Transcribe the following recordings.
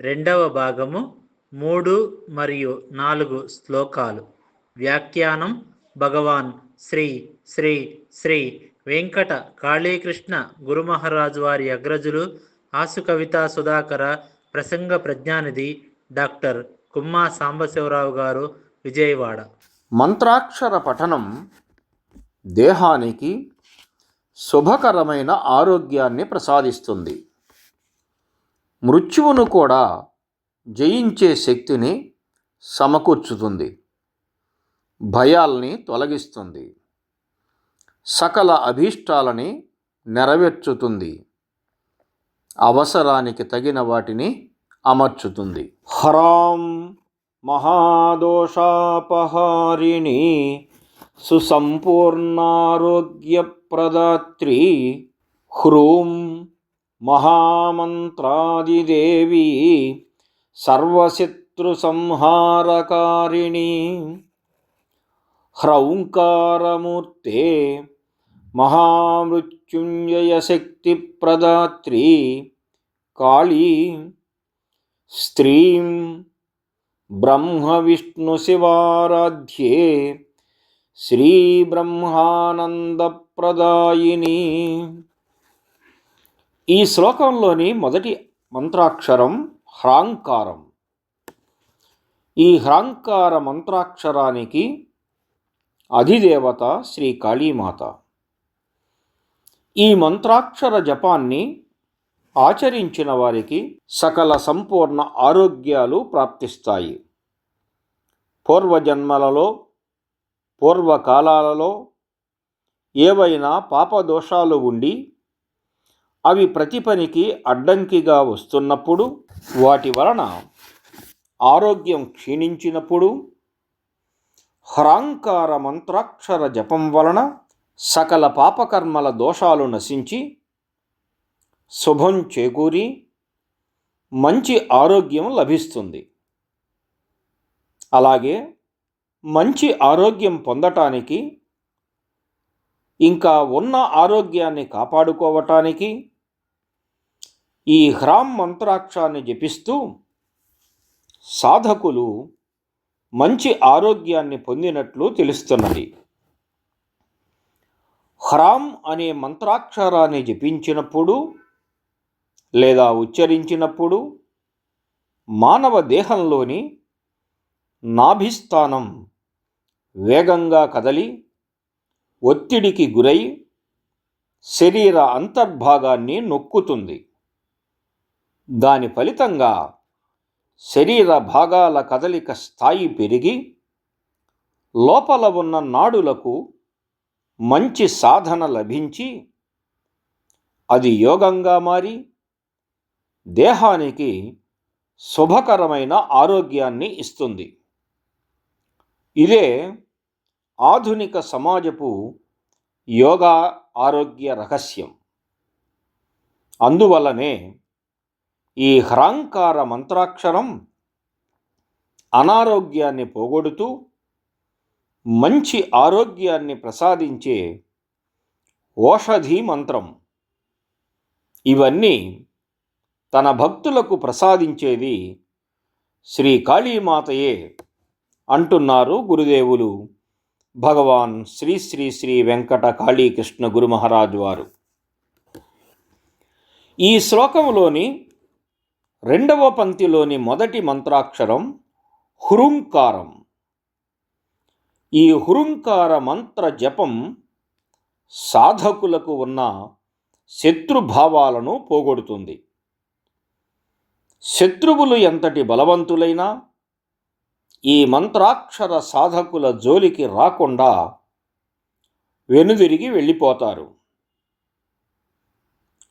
రెండవ భాగము మూడు మరియు నాలుగు శ్లోకాలు. వ్యాఖ్యానం భగవాన్ శ్రీ శ్రీ శ్రీ వెంకట కాళీకృష్ణ గురుమహారాజు వారి అగ్రజులు ఆసుకవితా సుధాకర ప్రసంగ ప్రజ్ఞానిధి డాక్టర్ కుమ్మా సాంబశివరావు గారు విజయవాడ. మంత్రాక్షర పఠనం దేహానికి శుభకరమైన ఆరోగ్యాన్ని ప్రసాదిస్తుంది. మృత్యువును కూడా జయించే శక్తిని సమకూర్చుతుంది. భయాల్ని తొలగిస్తుంది. సకల అభీష్టాలని నెరవేర్చుతుంది. అవసరానికి తగిన వాటిని అమర్చుతుంది. హరాం మహాదోషాపహారిణి సుసంపూర్ణారోగ్యప్రదాత్రి హ్రూం మహామంత్రాదిదేవి సర్వశత్రుసంహారకారిణి హ్రౌంకారమూర్తే మహామృత్యుంజయశక్తిప్రదాత్రి కాళీ స్త్రీం బ్రహ్మవిష్ణుశివారాధ్యే శ్రీబ్రహ్మానందప్రదాయిని. ఈ శ్లోకంలోని మొదటి మంత్రాక్షరం హ్రాంకారం. ఈ హ్రాంకార మంత్రాక్షరానికి అధిదేవత శ్రీ కాళీమాత. ఈ మంత్రాక్షర జపాన్ని ఆచరించిన వారికి సకల సంపూర్ణ ఆరోగ్యాలు ప్రాప్తిస్తాయి. పూర్వజన్మలలో పూర్వకాలాలలో ఏవైనా పాపదోషాలు ఉండి అవి ప్రతి పనికి అడ్డంకిగా వస్తున్నప్పుడు వాటి వలన ఆరోగ్యం క్షీణించినప్పుడు హ్రాంకార మంత్రాక్షర జపం వలన సకల పాపకర్మల దోషాలు నశించి శుభం చేకూరి మంచి ఆరోగ్యం లభిస్తుంది. అలాగే మంచి ఆరోగ్యం పొందటానికి ఇంకా ఉన్న ఆరోగ్యాన్ని కాపాడుకోవటానికి ఈ హ్రామ్ మంత్రాక్షాన్ని జపిస్తూ సాధకులు మంచి ఆరోగ్యాన్ని పొందినట్లు తెలుస్తున్నది. హ్రామ్ అనే మంత్రాక్షరాన్ని జపించినప్పుడు లేదా ఉచ్చరించినప్పుడు మానవ దేహంలోని నాభిస్థానం వేగంగా కదలి ఒత్తిడికి గురై శరీర అంతర్భాగాన్ని నొక్కుతుంది. దాని ఫలితంగా శరీర భాగాల కదలిక స్థాయి పెరిగి లోపల ఉన్న నాడులకు మంచి సాధన లభించి అది యోగంగా మారి దేహానికి శుభకరమైన ఆరోగ్యాన్ని ఇస్తుంది. ఇదే ఆధునిక సమాజపు యోగా ఆరోగ్య రహస్యం. అందువల్లనే ఈ హ్రాంకార మంత్రాక్షరం అనారోగ్యాన్ని పోగొడుతూ మంచి ఆరోగ్యాన్ని ప్రసాదించే ఓషధి మంత్రం ఇవన్నీ తన భక్తులకు ప్రసాదించేది శ్రీ కాళీమాతయే అంటున్నారు గురుదేవులు భగవాన్ శ్రీ శ్రీ శ్రీ వెంకట కాళీకృష్ణ గురు మహారాజు వారు. ఈ శ్లోకంలోని రెండవ పంక్తిలోని మొదటి మంత్రాక్షరం హురుంకారం ఈ హురుంకార మంత్ర జపం సాధకులకు ఉన్న శత్రుభావాలను పోగొడుతుంది. శత్రువులు ఎంతటి బలవంతులైనా ఈ మంత్రాక్షర సాధకుల జోలికి రాకుండా వెనుదిరిగి వెళ్ళిపోతారు.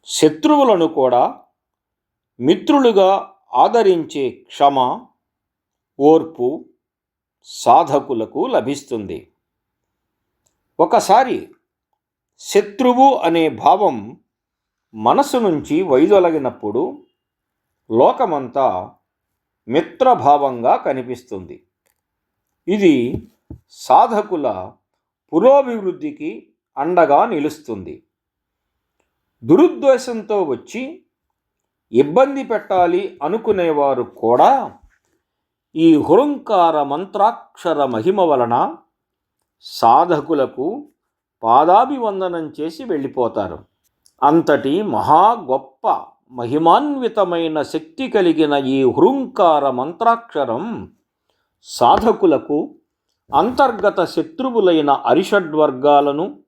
శత్రువులను కూడా మిత్రులుగా ఆదరించే క్షమ ఓర్పు సాధకులకు లభిస్తుంది. ఒకసారి శత్రువు అనే భావం మనసు నుంచి వైదొలగినప్పుడు లోకమంతా మిత్రభావంగా కనిపిస్తుంది. ఇది సాధకుల పురోభివృద్ధికి అండగా నిలుస్తుంది. దురుద్దేశంతో వచ్చి ఇబ్బంది పెట్టాలి అనుకునేవారు కూడా ఈ హుంకార మంత్రాక్షర మహిమ వలన సాధకులకు పాదాభివందనం చేసి వెళ్ళిపోతారు. అంతటి మహా గొప్ప మహిమాన్వితమైన శక్తి కలిగిన ఈ హృంకార మంత్రాక్షరం సాధకులకు అంతర్గత శత్రువులైన అరిషడ్వర్గాలను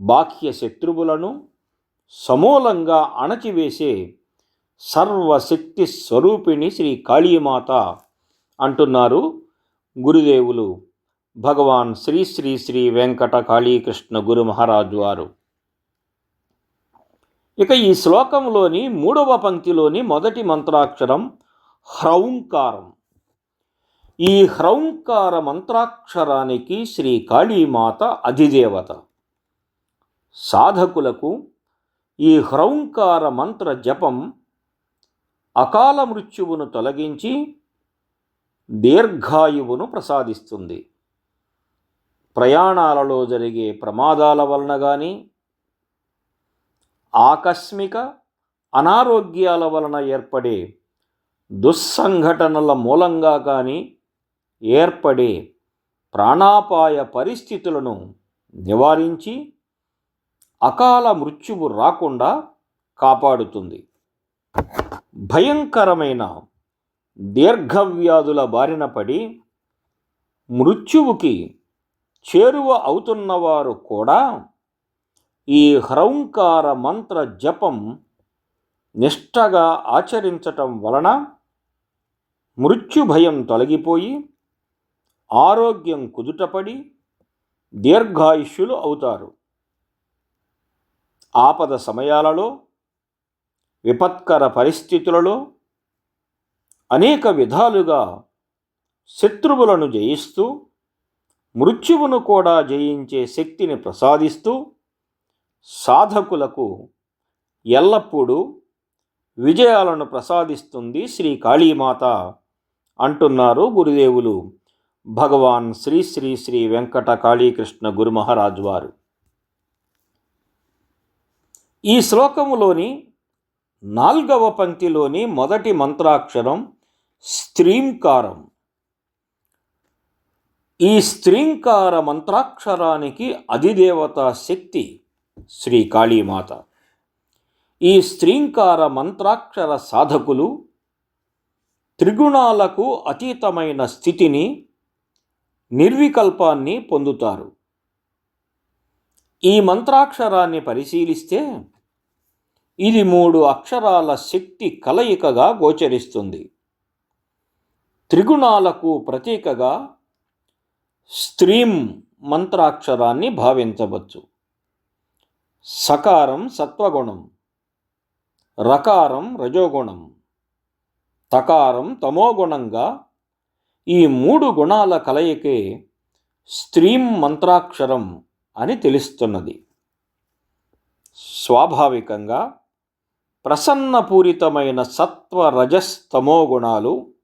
బాహ్య శత్రువులను సమూలంగా అణచివేసే సర్వశక్తి స్వరూపిణి శ్రీ కాళీమాత అంటున్నారు గురుదేవులు. భగవాన్ శ్రీ శ్రీ శ్రీ వెంకట కాళీకృష్ణ గురు మహారాజు వారు. ఇక ఈ శ్లోకంలోని మూడవ పంక్తిలోని మొదటి మంత్రాక్షరం హ్రౌంకారం. ఈ హ్రౌంకార మంత్రాక్షరానికి శ్రీ కాళీమాత అధిదేవత. సాధకులకు ఈ హ్రౌంకార మంత్ర జపం అకాల మృత్యువును తొలగించి దీర్ఘాయువును ప్రసాదిస్తుంది. ప్రయాణాలలో జరిగే ప్రమాదాల వలన కానీ ఆకస్మిక అనారోగ్యాల వలన ఏర్పడే దుస్సంఘటనల మూలంగా కానీ ఏర్పడే ప్రాణాపాయ పరిస్థితులను నివారించి అకాల మృత్యువు రాకుండా కాపాడుతుంది. భయంకరమైన దీర్ఘవ్యాధుల బారిన పడి మృత్యువుకి చేరువ అవుతున్నవారు కూడా ఈ హ్రౌంకార మంత్ర జపం నిష్టగా ఆచరించటం వలన మృత్యు భయం తొలగిపోయి ఆరోగ్యం కుదుటపడి దీర్ఘాయుష్యులు అవుతారు. ఆపద సమయాలలో విపత్కర పరిస్థితులలో అనేక విధాలుగా శత్రువులను జయిస్తూ మృత్యువును కూడా జయించే శక్తిని ప్రసాదిస్తూ సాధకులకు ఎల్లప్పుడూ విజయాలను ప్రసాదిస్తుంది శ్రీ కాళీమాత అంటున్నారు గురుదేవులు భగవాన్ శ్రీ శ్రీ శ్రీ వెంకట కాళీకృష్ణ గురు మహారాజు వారు. ఈ శ్లోకములోని నాల్గవ పంక్తిలోని మొదటి మంత్రాక్షరం స్త్రీంకారం. ఈ స్త్రీంకార మంత్రాక్షరానికి అధిదేవత శక్తి శ్రీ కాళీమాత. ఈ స్త్రీంకార మంత్రాక్షర సాధకులు త్రిగుణాలకు అతీతమైన స్థితిని నిర్వికల్పాన్ని పొందుతారు. ఈ మంత్రాక్షరాన్ని పరిశీలిస్తే ఇది మూడు అక్షరాల శక్తి కలయికగా గోచరిస్తుంది. త్రిగుణాలకు ప్రతీకగా స్త్రీం మంత్రాక్షరాన్ని భావించవచ్చు. సకారం సత్వగుణం రకారం రజోగుణం తకారం తమోగుణంగా ఈ మూడు గుణాల కలయికే స్త్రీం మంత్రాక్షరం అని తెలుస్తున్నది. స్వాభావికంగా ప్రసన్నపూరితమైన సత్వ రజస్తమో గుణాలు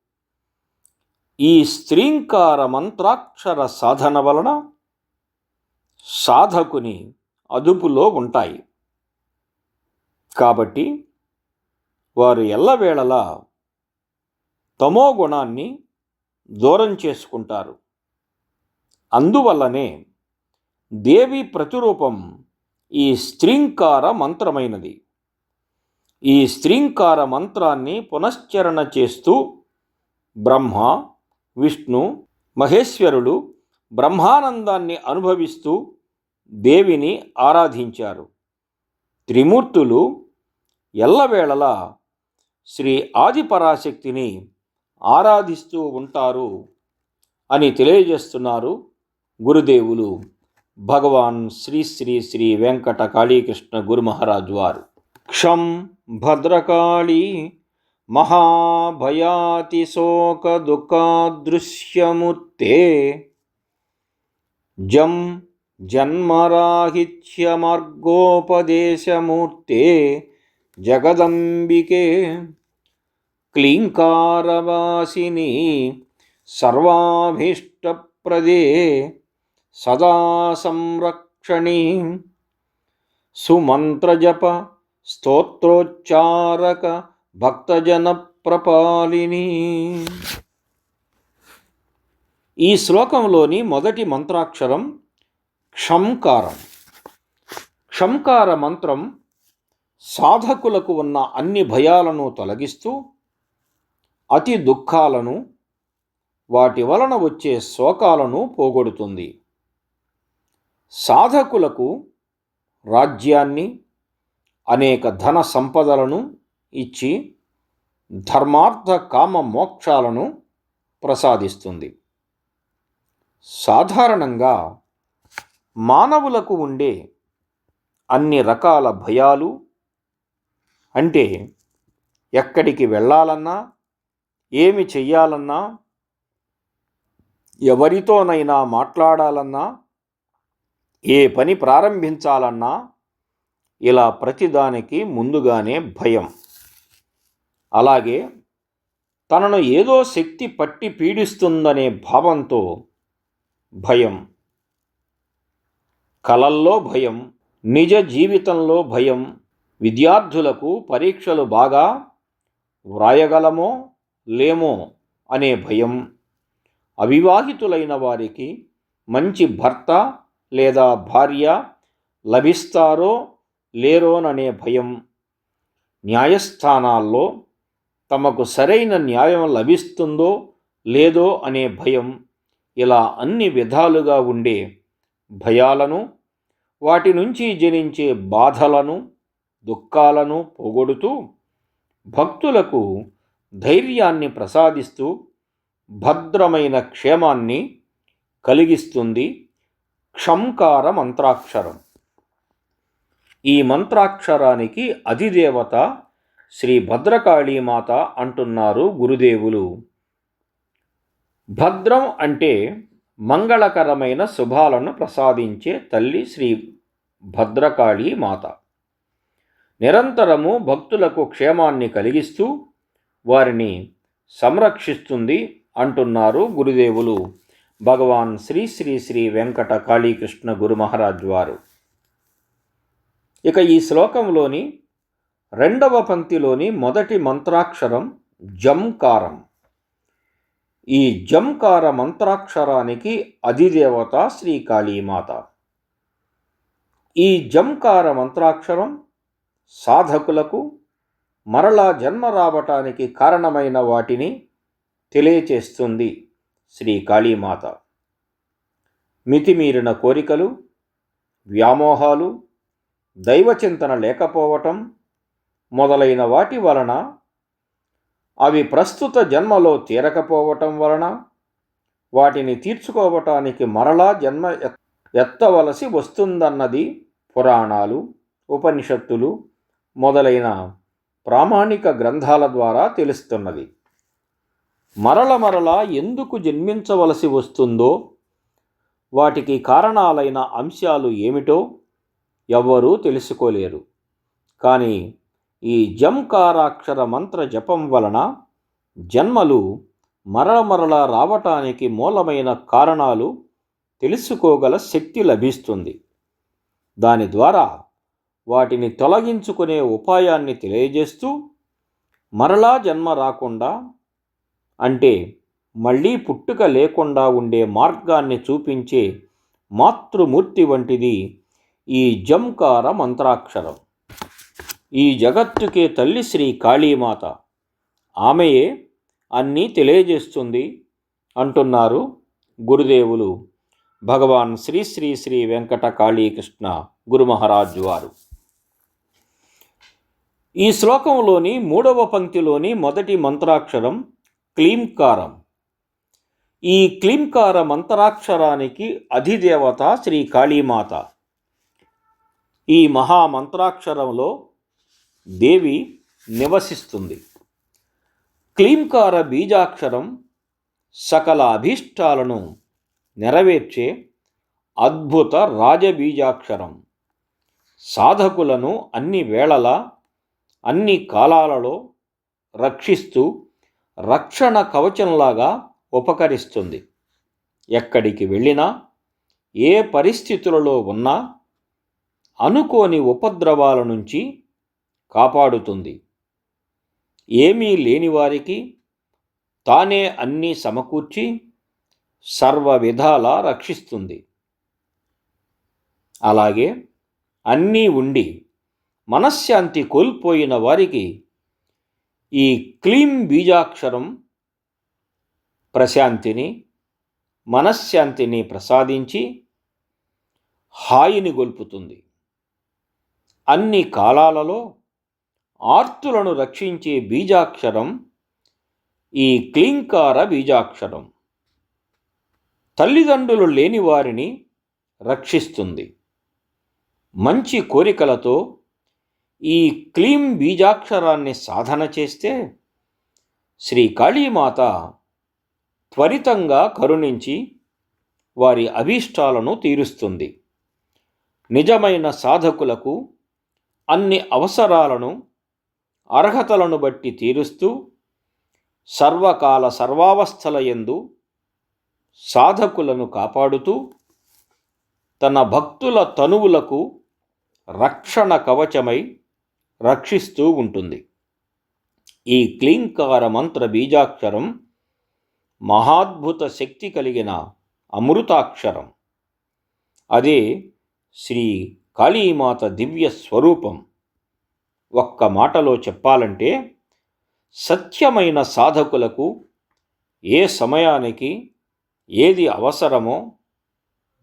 ఈ స్త్రీంకార మంత్రాక్షర సాధన వలన సాధకుని అదుపులో ఉంటాయి. కాబట్టి వారు ఎల్లవేళలా తమో గుణాన్ని దూరం చేసుకుంటారు. అందువల్లనే దేవి ప్రతిరూపం ఈ స్త్రీంకార మంత్రమైనది. ఈ స్త్రీంకార మంత్రాన్ని పునశ్చరణ చేస్తూ బ్రహ్మ విష్ణు మహేశ్వరుడు బ్రహ్మానందాన్ని అనుభవిస్తూ దేవిని ఆరాధించారు. త్రిమూర్తులు ఎల్లవేళలా శ్రీ ఆదిపరాశక్తిని ఆరాధిస్తూ ఉంటారు అని తెలియజేస్తున్నారు గురుదేవులు భగవాన్ శ్రీ శ్రీ శ్రీ వెంకట కాళీకృష్ణ గురు మహారాజు వారు. क्षं भद्रकाली महाभयातिशोकदुःखादृश्यमुत्ते जं जन्मराहित्यमार्गोपदेशमूर्ते जगदम्बिके क्लीङ्कारवासिनि सर्वाभीष्टप्रदे सदा संरक्षणि सुमन्त्रजप స్తోత్రోచ్చారక భక్తజన ప్రపాలిని ఈ శ్లోకంలోని మొదటి మంత్రాక్షరం క్షంకారం. క్షంకార మంత్రం సాధకులకు ఉన్న అన్ని భయాలను తొలగిస్తూ అతి దుఃఖాలను వాటి వలన వచ్చే శోకాలను పోగొడుతుంది. సాధకులకు రాజ్యాన్ని అనేక ధన సంపదలను ఇచ్చి ధర్మార్థ కామ మోక్షాలను ప్రసాదిస్తుంది. సాధారణంగా మానవులకు ఉండే అన్ని రకాల భయాలు అంటే ఎక్కడికి వెళ్ళాలన్నా ఏమి చెయ్యాలన్నా ఎవరితోనైనా మాట్లాడాలన్నా ఏ పని ప్రారంభించాలన్నా ఇలా ప్రతిదానికి ముందుగానే భయం. అలాగే తనను ఏదో శక్తి పట్టి పీడిస్తుందనే భావంతో భయం. కలల్లో భయం నిజ జీవితంలో భయం విద్యార్థులకు పరీక్షలు బాగా వ్రాయగలమో లేమో అనే భయం. అవివాహితులైన వారికి మంచి భర్త లేదా భార్య లభిస్తారో లేరోననే భయం. న్యాయస్థానాల్లో తమకు సరైన న్యాయం లభిస్తుందో లేదో అనే భయం ఇలా అన్ని విధాలుగా ఉండే భయాలను వాటి నుంచి జనించే బాధలను దుఃఖాలను పోగొడుతూ భక్తులకు ధైర్యాన్ని ప్రసాదిస్తూ భద్రమైన క్షేమాన్ని కలిగిస్తుంది క్షంకార మంత్రాక్షరం. ఈ మంత్రాక్షరానికి అధిదేవత శ్రీ భద్రకాళీమాత అంటున్నారు గురుదేవులు. భద్రం అంటే మంగళకరమైన శుభాలను ప్రసాదించే తల్లి శ్రీ భద్రకాళీ మాత నిరంతరము భక్తులకు క్షేమాన్ని కలిగిస్తూ వారిని సంరక్షిస్తుంది అంటున్నారు గురుదేవులు. భగవాన్ శ్రీ శ్రీ శ్రీ వెంకట కాళీకృష్ణ గురు మహారాజ్ వారు. ఇక ఈ శ్లోకంలోని రెండవ పంక్తిలోని మొదటి మంత్రాక్షరం జంకారం. ఈ జంకార మంత్రాక్షరానికి అధిదేవత శ్రీ కాళీమాత ఈ జంకార మంత్రాక్షరం సాధకులకు మరలా జన్మ రావటానికి కారణమైన వాటిని తెలియచేస్తుంది శ్రీ కాళీమాత మితిమీరిన కోరికలు వ్యామోహాలు దైవచింతన లేకపోవటం మొదలైన వాటి వలన అవి ప్రస్తుత జన్మలో తీరకపోవటం వలన వాటిని తీర్చుకోవటానికి మరలా జన్మ ఎత్- ఎత్తవలసి వస్తుందన్నది పురాణాలు ఉపనిషత్తులు మొదలైన ప్రామాణిక గ్రంథాల ద్వారా తెలుస్తున్నది. మరల మరల ఎందుకు జన్మించవలసి వస్తుందో వాటికి కారణాలైన అంశాలు ఏమిటో ఎవ్వరూ తెలుసుకోలేరు. కానీ ఈ జంకారాక్షర మంత్ర జపం వలన జన్మలు మరల మరల రావటానికి మూలమైన కారణాలు తెలుసుకోగల శక్తి లభిస్తుంది. దాని ద్వారా వాటిని తొలగించుకునే ఉపాయాన్ని తెలియజేస్తూ మరలా జన్మ రాకుండా అంటే మళ్ళీ పుట్టుక లేకుండా ఉండే మార్గాన్ని చూపించే మాతృమూర్తి వంటిది ఈ జంకార మంత్రాక్షరం. ఈ జగత్తుకే తల్లి శ్రీ కాళీమాత. ఆమెయే అన్నీ తెలియజేస్తుంది అంటున్నారు గురుదేవులు భగవాన్ శ్రీ శ్రీ శ్రీ వెంకట కాళీకృష్ణ గురుమహారాజ్ వారు. ఈ శ్లోకంలోని మూడవ పంక్తిలోని మొదటి మంత్రాక్షరం క్లీంకారం. ఈ క్లీంకార మంత్రాక్షరానికి అధిదేవత శ్రీ కాళీమాత. ఈ మహామంత్రాక్షరంలో దేవి నివసిస్తుంది. క్లీంకార బీజాక్షరం సకల అభీష్టాలను నెరవేర్చే అద్భుత రాజబీజాక్షరం. సాధకులను అన్ని వేళలా అన్ని కాలాలలో రక్షిస్తూ రక్షణ కవచంలాగా ఉపకరిస్తుంది. ఎక్కడికి వెళ్ళినా ఏ పరిస్థితులలో ఉన్నా అనుకోని ఉపద్రవాల నుంచి కాపాడుతుంది. ఏమీ లేని వారికి తానే అన్నీ సమకూర్చి సర్వ విధాలా రక్షిస్తుంది. అలాగే అన్నీ ఉండి మనశ్శాంతి కోల్పోయిన వారికి ఈ క్లీం బీజాక్షరం ప్రశాంతిని మనశ్శాంతిని ప్రసాదించి హాయిని గొల్పుతుంది. అన్ని కాలాలలో ఆర్తులను రక్షించే బీజాక్షరం ఈ క్లీంకార బీజాక్షరం. తల్లిదండ్రులు లేని వారిని రక్షిస్తుంది. మంచి కోరికలతో ఈ క్లీం బీజాక్షరాన్ని సాధన చేస్తే శ్రీ కాళీమాత త్వరితంగా కరుణించి వారి అభీష్టాలను తీరుస్తుంది. నిజమైన సాధకులకు అన్ని అవసరాలను అర్హతలను బట్టి తీరుస్తూ సర్వకాల సర్వావస్థల యందు సాధకులను కాపాడుతూ తన భక్తుల తనువులకు రక్షణ కవచమై రక్షిస్తూ ఉంటుంది. ఈ క్లీంకార మంత్ర బీజాక్షరం మహాద్భుత శక్తి కలిగిన అమృతాక్షరం. అదే శ్రీ కాళీమాత దివ్య స్వరూపం. ఒక్క మాటలో చెప్పాలంటే సత్యమైన సాధకులకు ఏ సమయానికి ఏది అవసరమో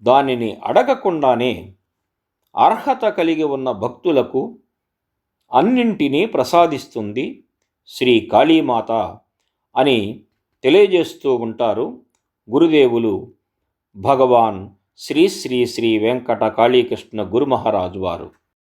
దానిని అడగకుండానే అర్హత కలిగి ఉన్న భక్తులకు అన్నింటినీ ప్రసాదిస్తుంది శ్రీ కాళీమాత అని తెలియజేస్తూ ఉంటారు గురుదేవులు భగవాన్ శ్రీ శ్రీ శ్రీ వెంకట కాళీకృష్ణ గురుమహారాజు వారు.